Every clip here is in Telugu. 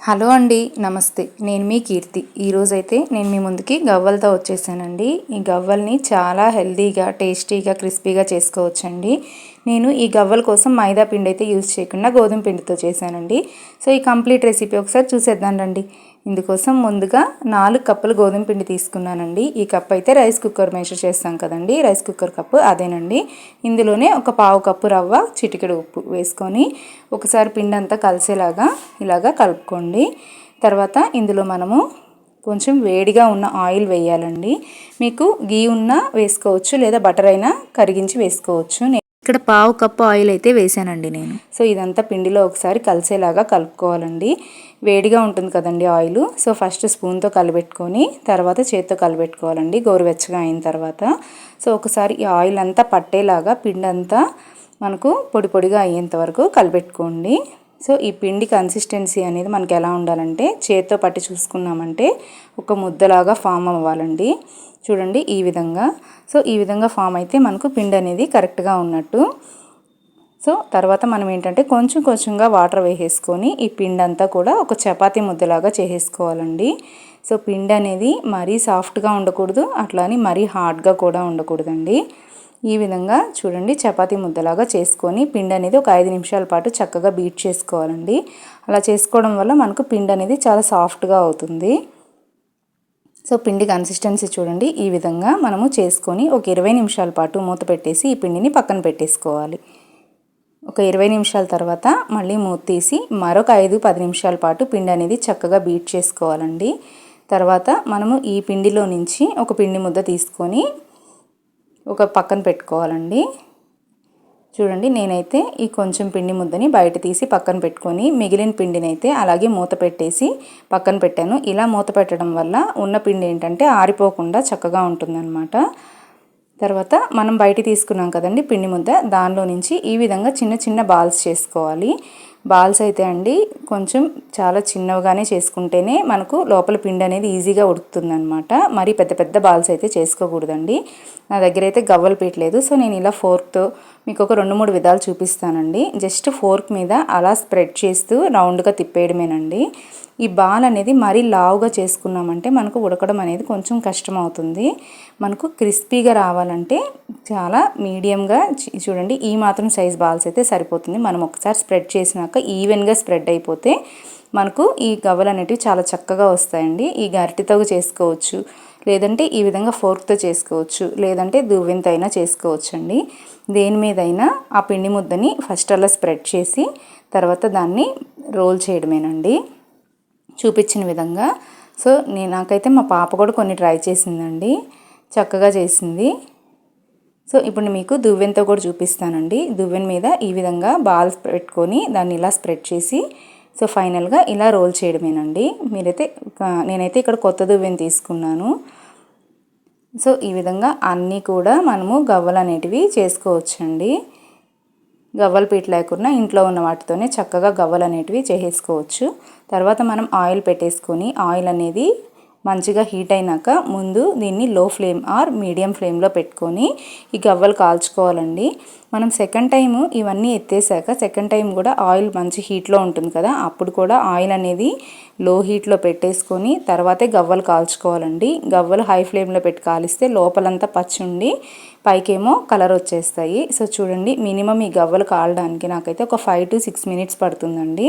హలో అండి నమస్తే. నేను మీ కీర్తి. ఈరోజైతే నేను మీ ముందుకి గవ్వలతో వచ్చేసానండి. ఈ గవ్వల్ని చాలా హెల్దీగా టేస్టీగా క్రిస్పీగా చేసుకోవచ్చండి. నేను ఈ గవ్వల కోసం మైదా పిండి అయితే యూజ్ చేయకుండా గోధుమ పిండితో చేశానండి. సో ఈ కంప్లీట్ రెసిపీ ఒకసారి చూసేద్దాం రండి. ఇందుకోసం ముందుగా నాలుగు కప్పులు గోధుమ పిండి తీసుకున్నానండి. ఈ కప్ అయితే రైస్ కుక్కర్ మెషర్ చేస్తాం కదండి. రైస్ కుక్కర్ కప్పు అదేనండి. ఇందులోనే ఒక పావు కప్పు రవ్వ చిటికెడు ఉప్పు వేసుకొని ఒకసారి పిండి అంతా కలిసేలాగా ఇలాగా కలుపుకోండి. తర్వాత ఇందులో మనము కొంచెం వేడిగా ఉన్న ఆయిల్ వేయాలండి. మీకు గీ ఉన్నా వేసుకోవచ్చు లేదా బటర్ అయినా కరిగించి వేసుకోవచ్చు. ఇక్కడ పావు కప్పు ఆయిల్ అయితే వేసానండి నేను. సో ఇదంతా పిండిలో ఒకసారి కలిసేలాగా కలుపుకోవాలండి. వేడిగా ఉంటుంది కదండి ఆయిల్. సో ఫస్ట్ స్పూన్తో కలిపెట్టుకొని తర్వాత చేత్తో కలిపెట్టుకోవాలండి. గోరువెచ్చగా అయిన తర్వాత. సో ఒకసారి ఈ ఆయిల్ అంతా పట్టేలాగా పిండి అంతా మనకు పొడి పొడిగా అయ్యేంత వరకు కలిపెట్టుకోండి. సో ఈ పిండి కన్సిస్టెన్సీ అనేది మనకి ఎలా ఉండాలంటే చేత్తో పట్టి చూసుకున్నామంటే ఒక ముద్దలాగా ఫామ్ అవ్వాలండి. చూడండి ఈ విధంగా. సో ఈ విధంగా ఫామ్ అయితే మనకు పిండి అనేది కరెక్ట్గా ఉన్నట్టు. సో తర్వాత మనం ఏంటంటే కొంచెం కొంచెంగా వాటర్ వేసేసుకొని ఈ పిండి అంతా కూడా ఒక చపాతి ముద్దలాగా చేసేసుకోవాలండి. సో పిండి అనేది మరీ సాఫ్ట్గా ఉండకూడదు అట్లాని మరీ హార్డ్గా కూడా ఉండకూడదండి. ఈ విధంగా చూడండి చపాతీ ముద్దలాగా చేసుకొని పిండి అనేది ఒక ఐదు నిమిషాల పాటు చక్కగా బీట్ చేసుకోవాలండి. అలా చేసుకోవడం వల్ల మనకు పిండి అనేది చాలా సాఫ్ట్గా అవుతుంది. సో పిండి కన్సిస్టెన్సీ చూడండి ఈ విధంగా మనము చేసుకొని ఒక ఇరవై నిమిషాల పాటు మూత పెట్టేసి ఈ పిండిని పక్కన పెట్టేసుకోవాలి. ఒక ఇరవై నిమిషాల తర్వాత మళ్ళీ మూత తీసి మరొక ఐదు పది నిమిషాల పాటు పిండి అనేది చక్కగా బీట్ చేసుకోవాలండి. తర్వాత మనము ఈ పిండిలో నుంచి ఒక పిండి ముద్ద తీసుకొని ఒక పక్కన పెట్టుకోవాలండి. చూడండి నేనైతే ఈ కొంచెం పిండి ముద్దని బయట తీసి పక్కన పెట్టుకొని మిగిలిన పిండిని అయితే అలాగే మూత పెట్టేసి పక్కన పెట్టాను. ఇలా మూత పెట్టడం వల్ల ఉన్న పిండి ఏంటంటే ఆరిపోకుండా చక్కగా ఉంటుందన్నమాట. తర్వాత మనం బయట తీసుకున్నాం కదండి పిండి ముద్ద దానిలో నుంచి ఈ విధంగా చిన్న చిన్న బాల్స్ చేసుకోవాలి. బాల్స్ అయితే అండి కొంచెం చాలా చిన్నవిగానే చేసుకుంటేనే మనకు లోపల పిండి అనేది ఈజీగా ఉడుకుతుంది అనమాట మరి పెద్ద పెద్ద బాల్స్ అయితే చేసుకోకూడదండి. నా దగ్గర అయితే గవ్వలు పెట్టలేదు సో నేను ఇలా ఫోర్క్తో మీకు ఒక రెండు మూడు విధాలు చూపిస్తానండి. జస్ట్ ఫోర్క్ మీద అలా స్ప్రెడ్ చేస్తూ రౌండ్గా తిప్పేయడమేనండి. ఈ బాల్ అనేది మరీ లావుగా చేసుకున్నామంటే మనకు ఉడకడం అనేది కొంచెం కష్టం అవుతుంది మనకు క్రిస్పీగా రావాలంటే చాలా మీడియంగా చూడండి ఈ మాత్రం సైజ్ బాల్స్ అయితే సరిపోతుంది. మనం ఒకసారి స్ప్రెడ్ చేసినాక ఈవెన్గా స్ప్రెడ్ అయిపోతే మనకు ఈ గవ్వలు అనేటివి చాలా చక్కగా వస్తాయండి. ఈ గరిటితో చేసుకోవచ్చు లేదంటే ఈ విధంగా ఫోర్క్తో చేసుకోవచ్చు లేదంటే దువ్వెంత అయినా చేసుకోవచ్చు అండి దేని మీదైనా ఆ పిండి ముద్దని ఫస్ట్ అలా స్ప్రెడ్ చేసి తర్వాత దాన్ని రోల్ చేయడమేనండి. చూపించిన విధంగా. సో నేను నాకైతే మా పాప కూడా కొన్ని ట్రై చేసిందండి. చక్కగా చేసింది. సో ఇప్పుడు మీకు దువ్వెనతో కూడా చూపిస్తానండి. దువ్వెన మీద ఈ విధంగా బాల్స్ పెట్టుకొని దాన్ని ఇలా స్ప్రెడ్ చేసి సో ఫైనల్గా ఇలా రోల్ చేయడమేనండి. మీరైతే నేనైతే ఇక్కడ కొత్త దువ్వెన తీసుకున్నాను. సో ఈ విధంగా అన్నీ కూడా మనము గవ్వలు అనేటివి చేసుకోవచ్చండి. గవ్వల పీట లేకుండా ఇంట్లో ఉన్న వాటితోనే చక్కగా గవ్వలు అనేటివి చేసేసుకోవచ్చు. తర్వాత మనం ఆయిల్ పెట్టేసుకొని ఆయిల్ అనేది మంచిగా హీట్ అయినాక ముందు దీన్ని లో ఫ్లేమ్ ఆర్ మీడియం ఫ్లేమ్లో పెట్టుకొని ఈ గవ్వలు కాల్చుకోవాలండి. మనం సెకండ్ టైము ఇవన్నీ ఎత్తేసాక సెకండ్ టైం కూడా ఆయిల్ మంచి హీట్లో ఉంటుంది కదా అప్పుడు కూడా ఆయిల్ అనేది లో హీట్లో పెట్టేసుకొని తర్వాతే గవ్వలు కాల్చుకోవాలండి. గవ్వలు హై ఫ్లేమ్లో పెట్టి కాలిస్తే లోపలంతా పచ్చి ఉండి పైకేమో కలర్ వచ్చేస్తాయి. సో చూడండి మినిమం ఈ గవ్వలు కాలడానికి నాకైతే ఒక ఫైవ్ టు సిక్స్ మినిట్స్ పడుతుందండి.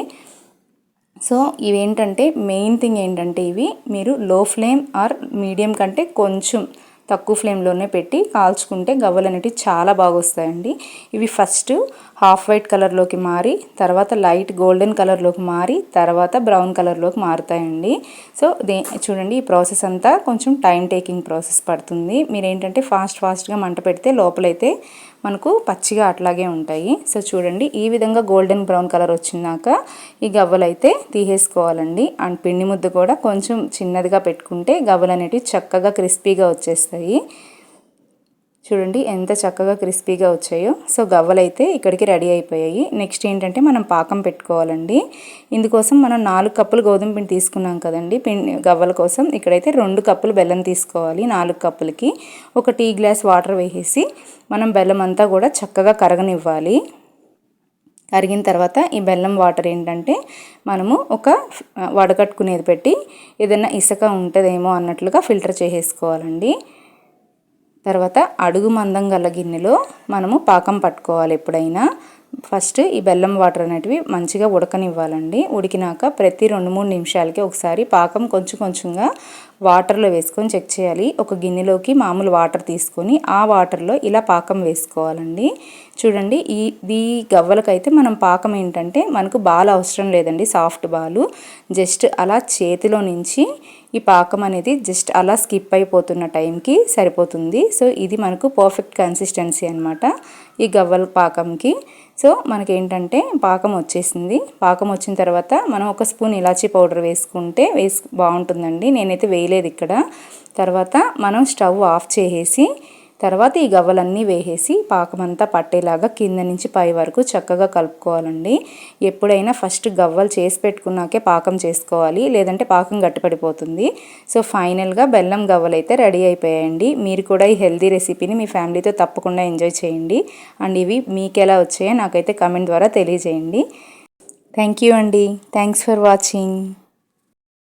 సో ఇవేంటంటే మెయిన్ థింగ్ ఏంటంటే ఇవి మీరు లో ఫ్లేమ్ ఆర్ మీడియం కంటే కొంచెం తక్కువ ఫ్లేమ్లోనే పెట్టి కాల్చుకుంటే గవ్వలు అనేటివి చాలా బాగా వస్తాయండి ఇవి ఫస్ట్ హాఫ్ వైట్ కలర్లోకి మారి తర్వాత లైట్ గోల్డెన్ కలర్లోకి మారి తర్వాత బ్రౌన్ కలర్లోకి మారుతాయండి. సో దే చూడండి ఈ ప్రాసెస్ అంతా కొంచెం టైం టేకింగ్ ప్రాసెస్ పడుతుంది. మీరు ఏంటంటే ఫాస్ట్ ఫాస్ట్గా మంట పెడితే లోపలైతే మనకు పచ్చిగా అట్లాగే ఉంటాయి. సో చూడండి ఈ విధంగా గోల్డెన్ బ్రౌన్ కలర్ వచ్చినాక ఈ గవ్వలు అయితే తీసేసుకోవాలండి. అండ్ పిండి ముద్ద కూడా కొంచెం చిన్నదిగా పెట్టుకుంటే గవ్వలు అనేటివి చక్కగా క్రిస్పీగా వచ్చేస్తాయి. చూడండి ఎంత చక్కగా క్రిస్పీగా వచ్చాయో. సో గవ్వలైతే ఇక్కడికి రెడీ అయిపోయాయి. నెక్స్ట్ ఏంటంటే మనం పాకం పెట్టుకోవాలండి. ఇందుకోసం మనం నాలుగు కప్పులు గోధుమ పిండి తీసుకున్నాం కదండి. పిండి గవ్వల కోసం ఇక్కడైతే రెండు కప్పులు బెల్లం తీసుకోవాలి నాలుగు కప్పులకి. ఒక టీ గ్లాస్ వాటర్ వేసేసి మనం బెల్లం అంతా కూడా చక్కగా కరగనివ్వాలి. కరిగిన తర్వాత ఈ బెల్లం వాటర్ ఏంటంటే మనము ఒక వడకట్టుకునేది పెట్టి ఏదైనా ఇసుక ఉంటుందేమో అన్నట్లుగా ఫిల్టర్ చేసేసుకోవాలండి. తర్వాత అడుగు మందం గల గిన్నెలో మనము పాకం పట్టుకోవాలి ఎప్పుడైనా. ఫస్ట్ ఈ బెల్లం వాటర్ అనేటివి మంచిగా ఉడకనివ్వాలండి. ఉడికినాక ప్రతి రెండు మూడు నిమిషాలకి ఒకసారి పాకం కొంచెం కొంచెంగా వాటర్లో వేసుకొని చెక్ చేయాలి. ఒక గిన్నెలోకి మామూలు వాటర్ తీసుకొని ఆ వాటర్లో ఇలా పాకం వేసుకోవాలండి. చూడండి ఈ ఈ గవ్వలకైతే మనం పాకం ఏంటంటే మనకు బాల్ అవసరం లేదండి సాఫ్ట్ బాలు. జస్ట్ అలా చేతిలో నుంచి ఈ పాకం అనేది జస్ట్ అలా స్కిప్ అయిపోతున్న టైంకి సరిపోతుంది. సో ఇది మనకు పర్ఫెక్ట్ కన్సిస్టెన్సీ అనమాట ఈ గవ్వల పాకంకి. సో మనకేంటంటే పాకం వచ్చేసింది పాకం వచ్చిన తర్వాత మనం ఒక స్పూన్ ఇలాచీ పౌడర్ వేసుకుంటే వేసు బాగుంటుందండి నేనైతే వేయలేదు ఇక్కడ తర్వాత మనం స్టవ్ ఆఫ్ చేసేసి తర్వాత ఈ గవ్వలన్నీ వేసేసి పాకమంతా పట్టేలాగా కింద నుంచి పై వరకు చక్కగా కలుపుకోవాలండి. ఎప్పుడైనా ఫస్ట్ గవ్వలు చేసి పెట్టుకున్నాకే పాకం చేసుకోవాలి లేదంటే పాకం గట్టిపడిపోతుంది. సో ఫైనల్గా బెల్లం గవ్వలు అయితే రెడీ అయిపోయాయండి. మీరు కూడా ఈ హెల్దీ రెసిపీని మీ ఫ్యామిలీతో తప్పకుండా ఎంజాయ్ చేయండి. అండ్ ఇవి మీకు ఎలా వచ్చాయో నాకైతే కమెంట్ ద్వారా తెలియజేయండి. థ్యాంక్ యూ అండి. Thanks for watching.